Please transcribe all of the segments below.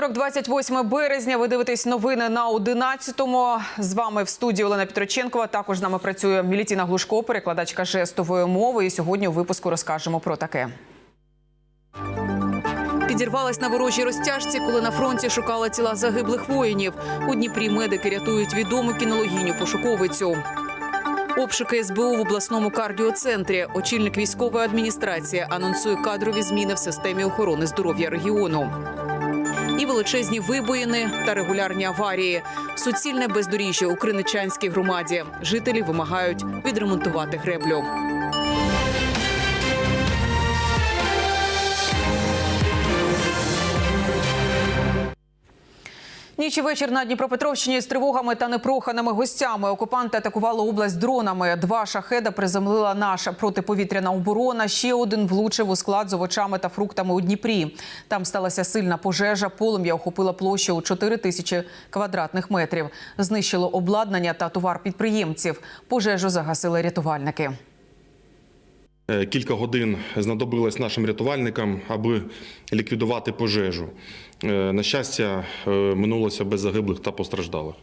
Вівторок, 28 березня. Ви дивитесь новини на 11-му. З вами в студії Олена Петроченкова. Також з нами працює Мілітіна Глушко, перекладачка жестової мови. І сьогодні у випуску розкажемо про таке. Підірвалась на ворожій розтяжці, коли на фронті шукала тіла загиблих воїнів. У Дніпрі медики рятують відому кінологіню пошуковицю. Обшуки СБУ в обласному кардіоцентрі. Очільник військової адміністрації анонсує кадрові зміни в системі охорони здоров'я регіону. І величезні вибоїни та регулярні аварії. Суцільне бездоріжжя у Криничанській громаді. Жителі вимагають відремонтувати греблю. Ніч і вечір на Дніпропетровщині з тривогами та непроханими гостями. Окупанти атакували область дронами. Два шахеда приземлила наша протиповітряна оборона. Ще один влучив у склад з овочами та фруктами у Дніпрі. Там сталася сильна пожежа. Полум'я охопила площу у 4 тисячі квадратних метрів. Знищило обладнання та товар підприємців. Пожежу загасили рятувальники. Е, Кілька годин знадобилось нашим рятувальникам, аби ліквідувати пожежу. Е, На щастя, е, минулося без загиблих та постраждалих.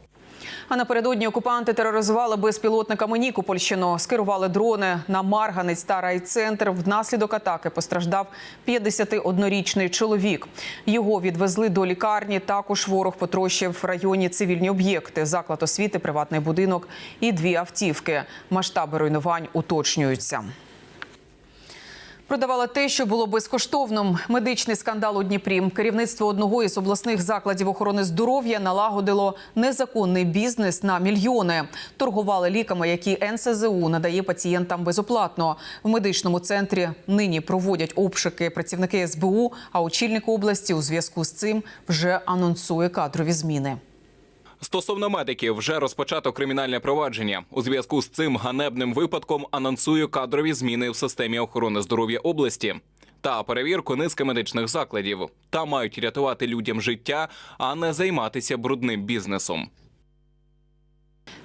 А напередодні окупанти тероризували безпілотниками Нікопольщину. Скерували дрони на Марганець та райцентр. Внаслідок атаки постраждав 51-річний чоловік. Його відвезли до лікарні. Також ворог потрощив в районі цивільні об'єкти, заклад освіти, приватний будинок і дві автівки. Масштаби руйнувань уточнюються. Продавала те, що було безкоштовним. Медичний скандал у Дніпрі. Керівництво одного із обласних закладів охорони здоров'я налагодило незаконний бізнес на мільйони. Торгували ліками, які НСЗУ надає пацієнтам безоплатно. В медичному центрі нині проводять обшуки працівники СБУ. А очільник області у зв'язку з цим вже анонсує кадрові зміни. Стосовно медиків, вже розпочато кримінальне провадження. У зв'язку з цим ганебним випадком анонсую кадрові зміни в системі охорони здоров'я області. Та перевірку низки медичних закладів. Та мають рятувати людям життя, а не займатися брудним бізнесом.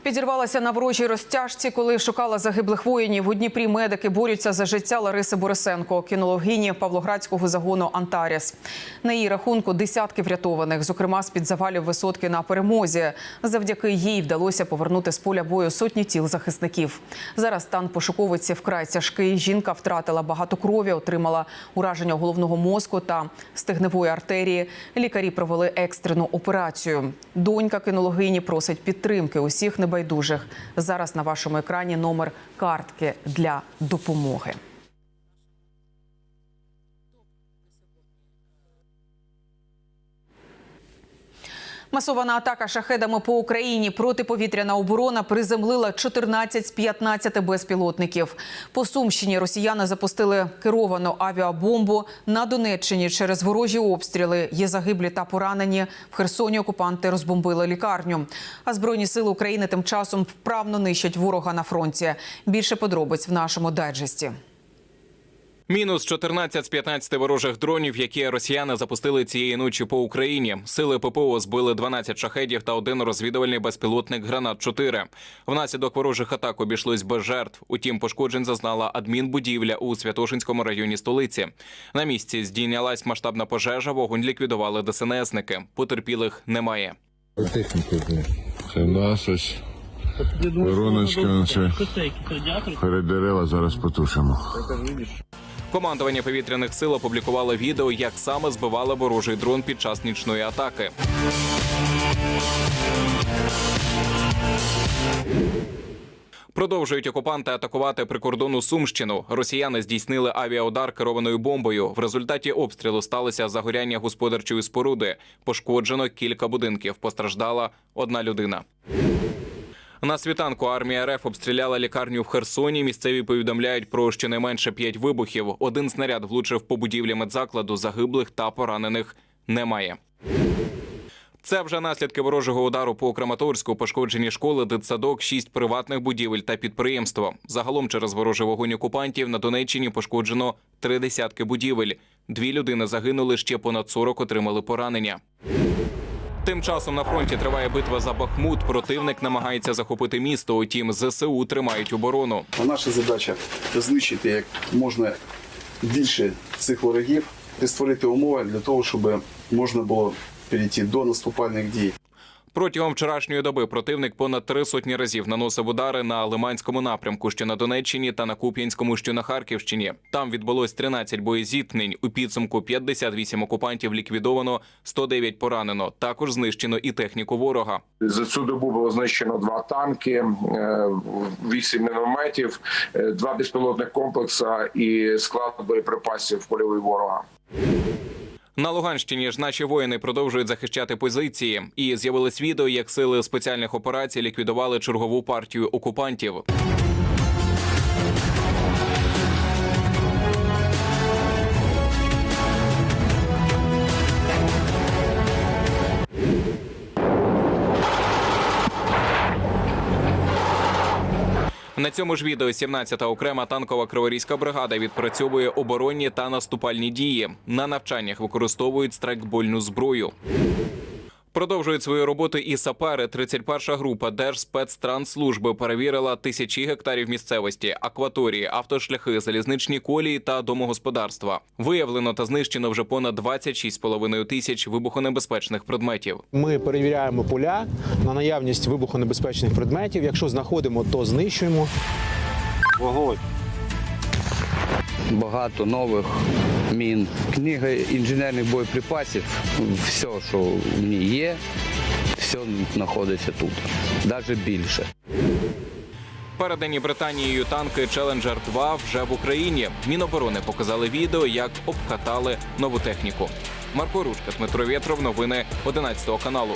Підірвалася на ворожій розтяжці, коли шукала загиблих воїнів. У Дніпрі медики борються за життя Лариси Борисенко, кінологині Павлоградського загону Антаріс. На її рахунку десятки врятованих, зокрема з під завалів висотки на перемозі. Завдяки їй вдалося повернути з поля бою сотні тіл захисників. Зараз стан пошуковиці вкрай тяжкий. Жінка втратила багато крові, отримала ураження головного мозку та стегневої артерії. Лікарі провели екстрену операцію. Донька кінологині просить підтримки усіх небайдужих. Зараз на вашому екрані номер картки для допомоги. Масована атака шахедами по Україні. Протиповітряна оборона приземлила 14 з 15 безпілотників. По Сумщині росіяни запустили керовану авіабомбу. На Донеччині через ворожі обстріли є загиблі та поранені. В Херсоні окупанти розбомбили лікарню. А збройні сили України тим часом вправно нищать ворога на фронті. Більше подробиць в нашому дайджесті. Мінус 14 з 15 ворожих дронів, які росіяни запустили цієї ночі по Україні. Сили ППО збили 12 шахедів та один розвідувальний безпілотник гранат 4 Внаслідок ворожих атак обійшлось без жертв. Утім, пошкоджень зазнала адмінбудівля у Святошинському районі столиці. На місці здійнялась масштабна пожежа. Вогонь ліквідували ДСНСники. Потерпілих немає. Техніку. Це в нас ось вороночка наче перед дерева зараз потушимо. Командування повітряних сил опублікувало відео, як саме збивали ворожий дрон під час нічної атаки. Продовжують окупанти атакувати прикордонну Сумщину. Росіяни здійснили авіаудар керованою бомбою. В результаті обстрілу сталося загоряння господарчої споруди. Пошкоджено кілька будинків. Постраждала одна людина. На світанку армія РФ обстріляла лікарню в Херсоні. Місцеві повідомляють про щонайменше п'ять вибухів. Один снаряд влучив по будівлі медзакладу. Загиблих та поранених немає. Це вже наслідки ворожого удару по Краматорську, пошкоджені школи, дитсадок, шість приватних будівель та підприємства. Загалом через ворожий вогонь окупантів на Донеччині пошкоджено три десятки будівель. Дві людини загинули, ще понад 40 отримали поранення. Тим часом на фронті триває битва за Бахмут. Противник намагається захопити місто. Утім, ЗСУ тримають оборону. Наша задача знищити як можна більше цих ворогів і створити умови для того, щоб можна було перейти до наступальних действий. Протягом вчорашньої доби противник понад три сотні разів наносив удари на Лиманському напрямку, що на Донеччині, та на Куп'янському, що на Харківщині. Там відбулось 13 боєзіткнень. У підсумку 58 окупантів ліквідовано, 109 поранено. Також знищено і техніку ворога. За цю добу було знищено два танки, е, вісім мінометів, е, два безпілотних комплекси і склад боєприпасів польовий ворога. На Луганщині ж наші воїни продовжують захищати позиції. І з'явились відео, як сили спеціальних операцій ліквідували чергову партію окупантів. На цьому ж відео 17-та окрема танкова криворізька бригада відпрацьовує оборонні та наступальні дії. На навчаннях використовують страйкбольну зброю. Продовжують свою роботу і сапери. 31-ша група Держспецтрансслужби перевірила тисячі гектарів місцевості, акваторії, автошляхи, залізничні колії та домогосподарства. Виявлено та знищено вже понад 26,5 тисяч вибухонебезпечних предметів. Ми перевіряємо поля на наявність вибухонебезпечних предметів. Якщо знаходимо, то знищуємо. Багато нових мін. Книга інженерних боєприпасів, все, що в ній є, все знаходиться тут, навіть більше. Передані Британією танки Challenger 2 вже в Україні. Міноборони показали відео, як обкатали нову техніку. Марко Ручка, Дмитро Вєтров, новини 11 каналу.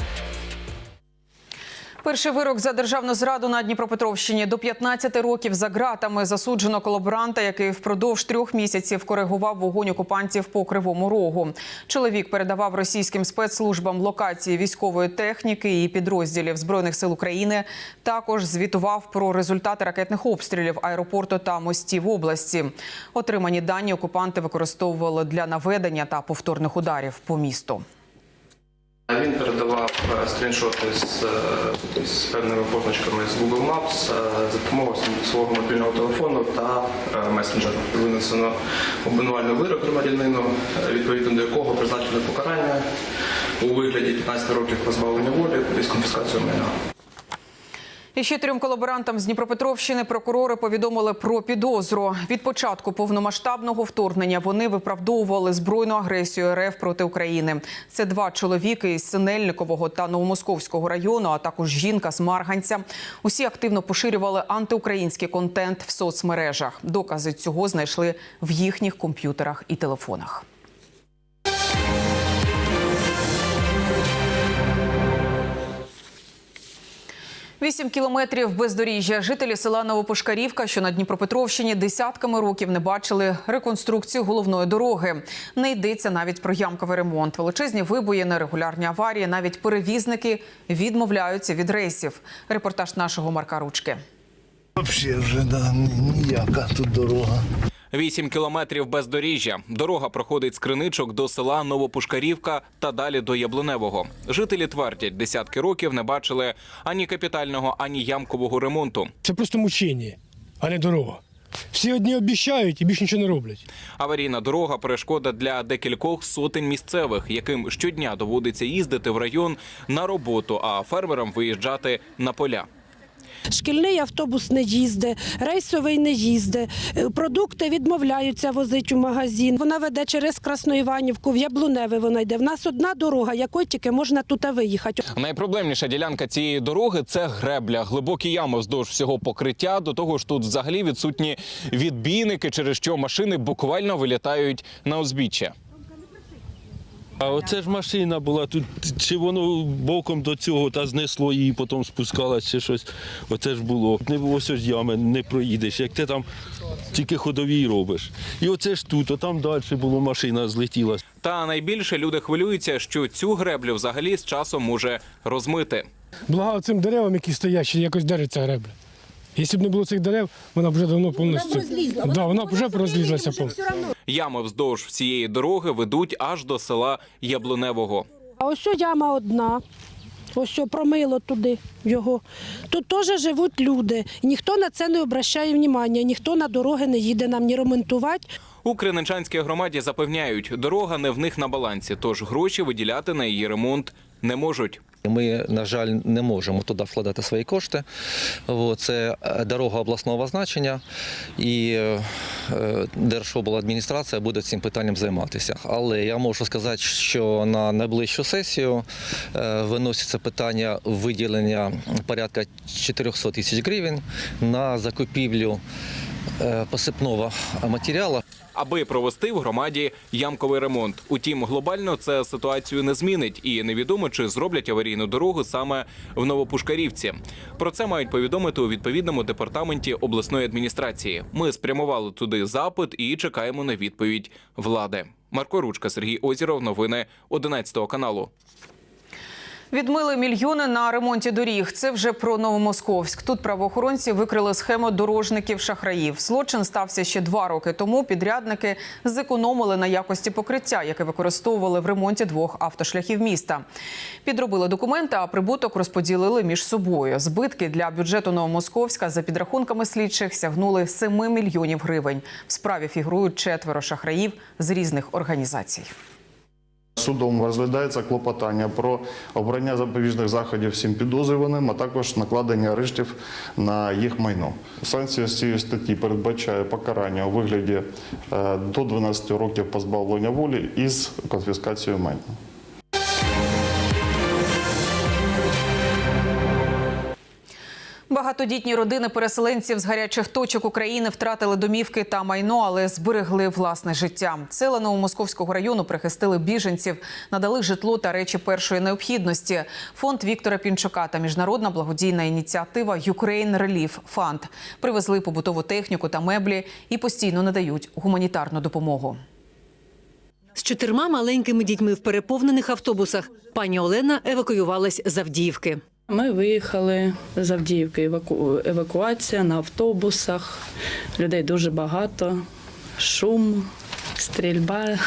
Перший вирок за державну зраду на Дніпропетровщині до 15 років за ґратами засуджено колаборанта, який впродовж трьох місяців коригував вогонь окупантів по кривому рогу. Чоловік передавав російським спецслужбам локації військової техніки і підрозділів збройних сил України. Також звітував про результати ракетних обстрілів аеропорту та мостів області. Отримані дані окупанти використовували для наведення та повторних ударів по місту. Він передавав е, скріншоти з, е, з певними позначками з Google Maps е, за допомогою свого мобільного телефону та месенджера. Винесено обвинувальний вирок громадянину, відповідно до якого призначено покарання у вигляді 15 років позбавлення волі із конфіскацією майна. І ще трьом колаборантам з Дніпропетровщини прокурори повідомили про підозру. Від початку повномасштабного вторгнення вони виправдовували збройну агресію РФ проти України. Це два чоловіки із Синельникового та Новомосковського району, а також жінка з Марганця. Усі активно поширювали антиукраїнський контент в соцмережах. Докази цього знайшли в їхніх комп'ютерах і телефонах. Вісім кілометрів бездоріжжя. Жителі села Новопушкарівка, що на Дніпропетровщині, десятками років не бачили реконструкцію головної дороги. Не йдеться навіть про ямковий ремонт. Величезні вибоїни, регулярні аварії. Навіть перевізники відмовляються від рейсів. Репортаж нашого Марка Ручки. Взагалі вже да, ніяка тут дорога. Вісім кілометрів бездоріжжя. Дорога проходить з криничок до села Новопушкарівка та далі до Яблуневого. Жителі твердять, десятки років не бачили ані капітального, ані ямкового ремонту. Це просто мучення, а не дорога. Всі одні обіцяють і більше нічого не роблять. Аварійна дорога перешкода для декількох сотень місцевих, яким щодня доводиться їздити в район на роботу, а фермерам виїжджати на поля. Шкільний автобус не їздить, рейсовий не їздить, е, продукти відмовляються возити у магазин. Вона веде через Красноїванівку, в Яблуневе вона йде. В нас одна дорога, якою тільки можна тут виїхати. Найпроблемніша ділянка цієї дороги це гребля, глибокі ями вздовж всього покриття. До того ж, тут взагалі відсутні відбійники, через що машини буквально вилітають на узбіччя. А оце ж машина була тут, чи воно боком до цього та знесло її, потім спускалась, чи щось. Оце ж було. Не було ось ж ями, не проїдеш. Як ти там тільки ходовій робиш. І оце ж тут, а там далі було машина злетіла. Та найбільше люди хвилюються, що цю греблю взагалі з часом може розмити. Благо цим деревам, які стоять, ще якось держиться гребля. Якщо б не було цих дерев, вона б вже давно повністю. Да, вона б вже розлізлася. Ями вздовж всієї дороги ведуть аж до села Яблуневого. А ось яма одна. Ось промило туди його. Тут теж живуть люди. Ніхто на це не обращає уваги, ніхто на дороги не їде нам ні ремонтувати. У Криничанській громаді запевняють, дорога не в них на балансі, тож гроші виділяти на її ремонт не можуть. Ми, на жаль, не можемо туди вкладати свої кошти. Це е, дорога обласного значення, і е, Держобладміністрація буде цим питанням займатися. Але я можу сказати, що на найближчу сесію е, виноситься питання виділення порядка 400 тисяч гривень на закупівлю посипного матеріалу. аби провести в громаді ямковий ремонт. Утім, глобально це ситуацію не змінить, і невідомо, чи зроблять аварійну дорогу саме в Новопушкарівці. Про це мають повідомити у відповідному департаменті обласної адміністрації. Ми спрямували туди запит і чекаємо на відповідь влади. Марко Ручка, Сергій Озіров. Новини 11 каналу. Відмили мільйони на ремонті доріг. Це вже про Новомосковськ. Тут правоохоронці викрили схему дорожників шахраїв. Злочин стався ще два роки тому. Підрядники зекономили на якості покриття, яке використовували в ремонті двох автошляхів міста. Підробили документи, а прибуток розподілили між собою. Збитки для бюджету Новомосковська за підрахунками слідчих сягнули 7 мільйонів гривень. В справі фігурують четверо шахраїв з різних організацій. Судом розглядається клопотання про обрання запобіжних заходів всім підозрюваним, а також накладення арештів на їх майно. Санкція з цієї статті передбачає покарання у вигляді е, до 12 років позбавлення волі із конфіскацією майна. Багатодітні родини переселенців з гарячих точок України втратили домівки та майно, але зберегли власне життя. Села Новомосковського району прихистили біженців, надали житло та речі першої необхідності. Фонд Віктора Пінчука та міжнародна благодійна ініціатива Ukraine Relief Fund привезли побутову техніку та меблі і постійно надають гуманітарну допомогу. З чотирма маленькими дітьми в переповнених автобусах пані Олена евакуювалась з Авдіївки. Ми виїхали з Авдіївки. Еваку... Евакуація на автобусах. Людей дуже багато. Шум, стрільба,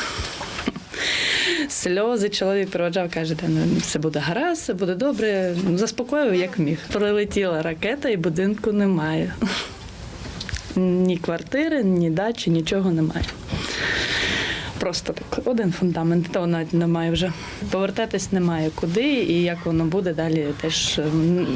сльози. Чоловік проводжав, каже, «Та, ну, все буде гаразд, все буде добре. Ну, Заспокоїв, як міг. Прилетіла ракета і будинку немає. Ні квартири, ні дачі, нічого немає. Просто так, один фундамент, того навіть немає вже. Повертатись немає куди, і як воно буде далі, теж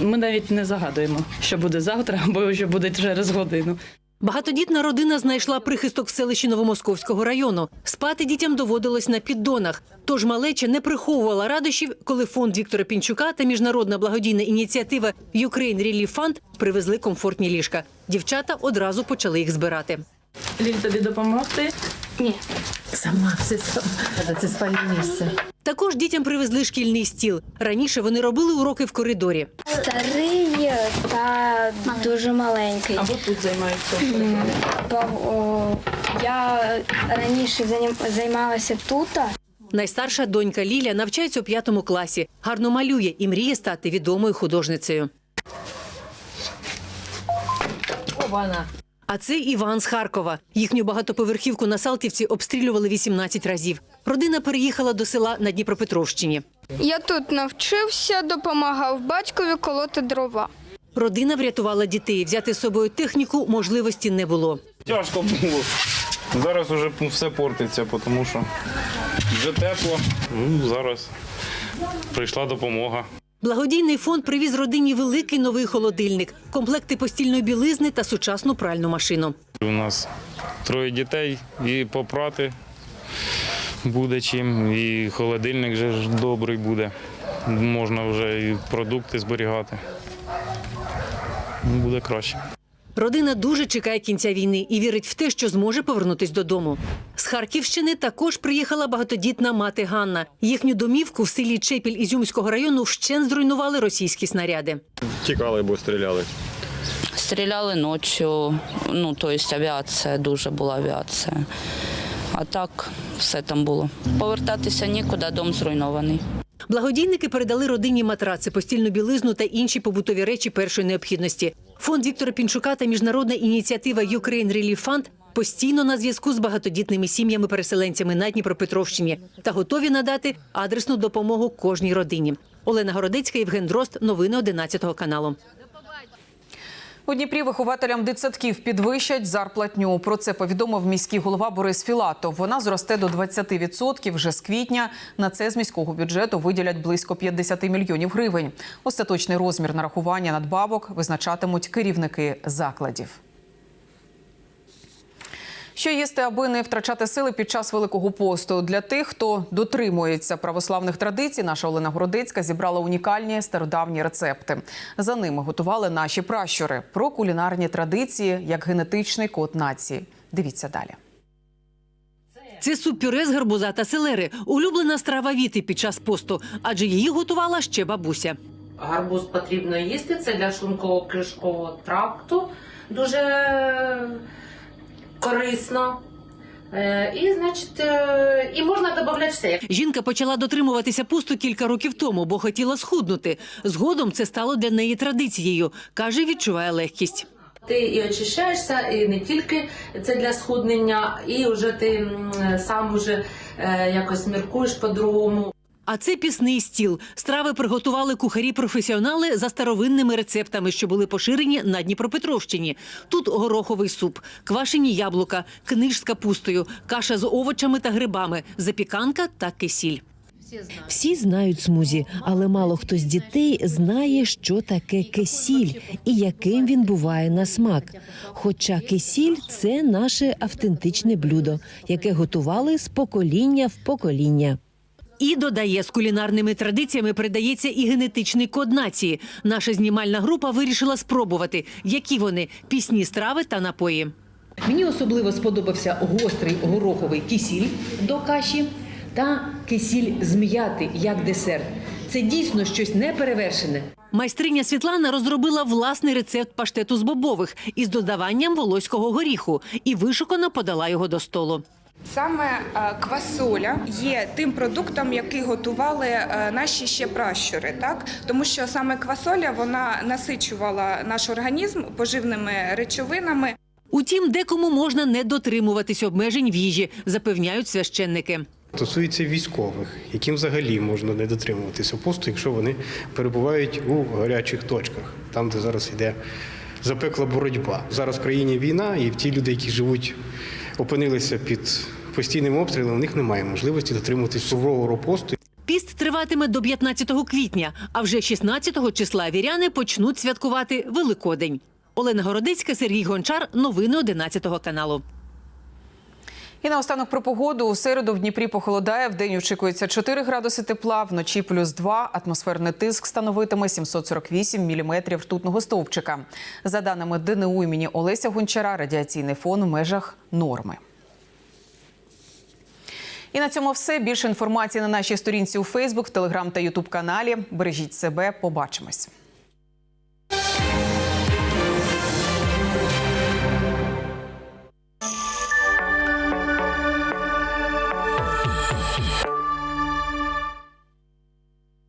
ми навіть не загадуємо, що буде завтра або що буде через годину. Багатодітна родина знайшла прихисток в селищі Новомосковського району. Спати дітям доводилось на піддонах. Тож малеча не приховувала радощів, коли фонд Віктора Пінчука та міжнародна благодійна ініціатива Ukraine Relief Fund привезли комфортні ліжка. Дівчата одразу почали їх збирати. Ліль, тобі допомогти? Ні, сама все сама. Це спальне місце. Також дітям привезли шкільний стіл. Раніше вони робили уроки в коридорі. Старий та дуже маленький. Або тут займаються. Я раніше займалася тут. Найстарша донька Ліля навчається у п'ятому класі. Гарно малює і мріє стати відомою художницею. А це Іван з Харкова. Їхню багатоповерхівку на Салтівці обстрілювали 18 разів. Родина переїхала до села на Дніпропетровщині. Я тут навчився, допомагав батькові колоти дрова. Родина врятувала дітей. Взяти з собою техніку можливості не було. Тяжко було. Зараз вже все портиться, тому що вже тепло. Ну, зараз прийшла допомога. Благодійний фонд привіз родині великий новий холодильник, комплекти постільної білизни та сучасну пральну машину. У нас троє дітей і попрати буде чим, і холодильник вже добрий буде. Можна вже і продукти зберігати. Буде краще. Родина дуже чекає кінця війни і вірить в те, що зможе повернутись додому. З Харківщини також приїхала багатодітна мати Ганна. Їхню домівку в селі Чепіль Ізюмського району вщен зруйнували російські снаряди. Тікали, бо стріляли. Стріляли ночі, ну тобто авіація, дуже була авіація. А так все там було. Повертатися нікуди, дом зруйнований. Благодійники передали родині матраци, постільну білизну та інші побутові речі першої необхідності. Фонд Віктора Пінчука та міжнародна ініціатива Ukraine Relief Fund постійно на зв'язку з багатодітними сім'ями-переселенцями на Дніпропетровщині та готові надати адресну допомогу кожній родині. Олена Городецька, Євген Дрозд. Новини 11 каналу. У Дніпрі вихователям дитсадків підвищать зарплатню. Про це повідомив міський голова Борис Філатов. Вона зросте до 20% вже з квітня. На це з міського бюджету виділять близько 50 мільйонів гривень. Остаточний розмір нарахування надбавок визначатимуть керівники закладів. Що їсти, аби не втрачати сили під час Великого посту? Для тих, хто дотримується православних традицій, наша Олена Городецька зібрала унікальні стародавні рецепти. За ними готували наші пращури про кулінарні традиції як генетичний код нації. Дивіться далі. Це суп-пюре з гарбуза та селери. Улюблена страва віти під час посту, адже її готувала ще бабуся. Гарбуз потрібно їсти, це для шлунково-кишкового тракту дуже корисно. Е, І, значить, е, і можна додати все. Жінка почала дотримуватися посту кілька років тому, бо хотіла схуднути. Згодом це стало для неї традицією. каже, відчуває легкість. Ти і очищаєшся, і не тільки це для схуднення, і вже ти сам уже е, якось міркуєш по-другому. А це пісний стіл. Страви приготували кухарі-професіонали за старовинними рецептами, що були поширені на Дніпропетровщині. Тут гороховий суп, квашені яблука, книж з капустою, каша з овочами та грибами, запіканка та кисіль. Всі знають смузі, але мало хто з дітей знає, що таке кисіль і яким він буває на смак. Хоча кисіль це наше автентичне блюдо, яке готували з покоління в покоління. І додає, з кулінарними традиціями передається і генетичний код нації. Наша знімальна група вирішила спробувати, які вони пісні страви та напої. Мені особливо сподобався гострий гороховий кисіль до каші та кисіль з м'яти як десерт. Це дійсно щось неперевершене. Майстриня Світлана розробила власний рецепт паштету з бобових із додаванням волоського горіху і вишукано подала його до столу. Саме е, квасоля є тим продуктом, який готували е, наші ще пращури, так тому що саме квасоля вона насичувала наш організм поживними речовинами. Утім, декому можна не дотримуватись обмежень в їжі, запевняють священники. Стосується військових, яким взагалі можна не дотримуватися посту, якщо вони перебувають у гарячих точках, там, де зараз йде запекла боротьба. Зараз в країні війна, і ті люди, які живуть, опинилися під постійним обстрілом, у них немає можливості дотримуватись суворого посту. Піст триватиме до 15 квітня, а вже 16 числа віряни почнуть святкувати Великодень. Олена Городецька, Сергій Гончар. Новини 11 каналу. І наостанок про погоду. У середу в Дніпрі похолодає. В день очікується 4 градуси тепла, вночі плюс 2. Атмосферний тиск становитиме 748 міліметрів ртутного стовпчика. За даними ДНУ імені Олеся Гончара, радіаційний фон у межах норми. І на цьому все. Більше інформації на нашій сторінці у Фейсбук, Телеграм та Ютуб каналі. Бережіть себе. Побачимось.